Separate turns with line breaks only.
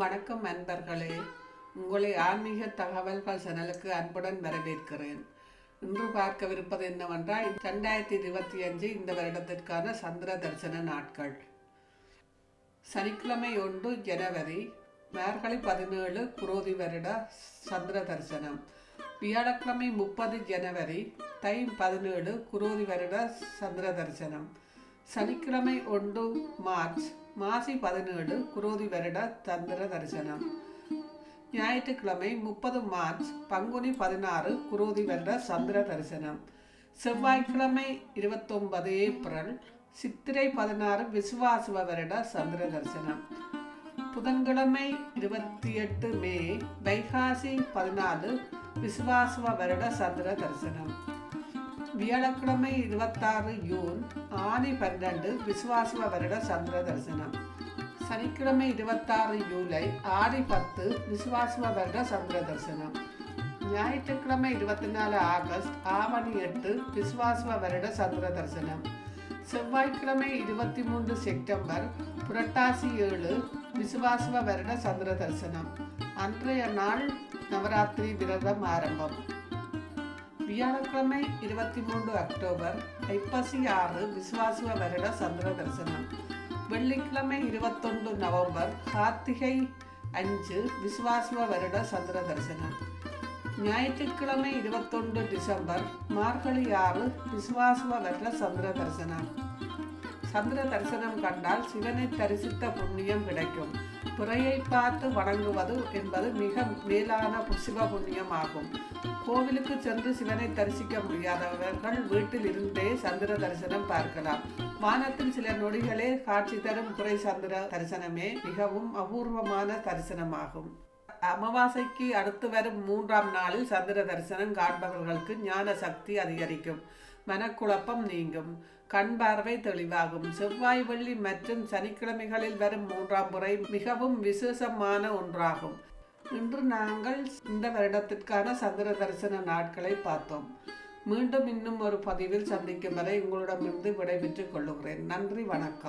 வணக்கம் அன்பர்களே. உங்களை ஆன்மீக தகவல்கள் சேனலுக்கு அன்புடன் வரவேற்கிறேன். இன்று பார்க்கவிருப்பது என்னவென்றால் ரெண்டாயிரத்தி இருபத்தி அஞ்சு இந்த வருடத்திற்கான சந்திர தரிசன நாட்கள். சனிக்கிழமை ஒன்று ஜனவரி மார்கழி பதினேழு குரோதி வருட சந்திர தரிசனம். வியாழக்கிழமை முப்பது ஜனவரி தை பதினேழு குரோதி வருட சந்திர தரிசனம். சனிக்கிழமை ஒன்று மார்ச் மாசி பதினேழு குரோதி வருட சந்திர தரிசனம். ஞாயிற்றுக்கிழமை முப்பது மார்ச் பங்குனி பதினாறு குரோதி வருட சந்திர தரிசனம். செவ்வாய்க்கிழமை இருபத்தொன்பது ஏப்ரல் சித்திரை பதினாறு விசுவாசுவ வருட சந்திர தரிசனம். புதன்கிழமை இருபத்தி எட்டு மே வைகாசி பதினாலு விசுவாசுவ வருட சந்திர தரிசனம். வியாழக்கிழமை இருபத்தாறு ஜூன் ஆணி பன்னெண்டு விசுவாசுவ வருட சந்திர தரிசனம். சனிக்கிழமை இருபத்தாறு ஜூலை ஆடி பத்து விசுவாசுவ வருட சந்திர தரிசனம். ஞாயிற்றுக்கிழமை இருபத்தி நாலு ஆகஸ்ட் ஆவணி எட்டு விசுவாசுவ வருட சந்திர தரிசனம். செவ்வாய்க்கிழமை இருபத்தி மூன்று செப்டம்பர் புரட்டாசி ஏழு விசுவாசுவ வருட சந்திர தரிசனம். அன்றைய நாள் நவராத்திரி விரதம் ஆரம்பம். வியாழக்கிழமை இருபத்தி மூன்று அக்டோபர் ஐப்பசி ஆறு விசுவாசுவ வருட சந்திர தரிசனம். வெள்ளிக்கிழமை இருபத்தொன்று நவம்பர் கார்த்திகை அஞ்சு விசுவாசுவ வருட சந்திர தரிசனம். ஞாயிற்றுக்கிழமை இருபத்தொன்று டிசம்பர் மார்கழி ஆறு விசுவாசுவ வருட சந்திர தரிசனம். சந்திர தரிசனம் கண்டால் சிவனை தரிசித்த புண்ணியம் கிடைக்கும். துறையை பார்த்து வணங்குவது என்பது மிக மேலான சிவ புண்ணியம் ஆகும் கோவிலுக்கு சென்று சிவனை தரிசிக்க முடியாதவர்கள் வீட்டில் இருந்தே சந்திர தரிசனம் பார்க்கலாம். வானத்தில் சில நொடிகளே காட்சி தரும் துறை சந்திர தரிசனமே மிகவும் அபூர்வமான தரிசனமாகும். அமாவாசைக்கு அடுத்து வரும் மூன்றாம் நாளில் சந்திர தரிசனம் காண்பவர்களுக்கு ஞான சக்தி அதிகரிக்கும். மனக்குழப்பம் நீங்கும். கண் பார்வை தெளிவாகும். செவ்வாய் வெள்ளி மற்றும் சனிக்கிழமைகளில் வரும் மூன்றாம் முறை மிகவும் விசேஷமான ஒன்றாகும். இன்று நாங்கள் இந்த வருடத்திற்கான சந்திர தரிசன நாட்களை பார்த்தோம். மீண்டும் இன்னும் ஒரு பதிவில் சந்திக்கும் வரை உங்களிடமிருந்து விடைபெற்றுக் கொள்ளுகிறேன். நன்றி வணக்கம்.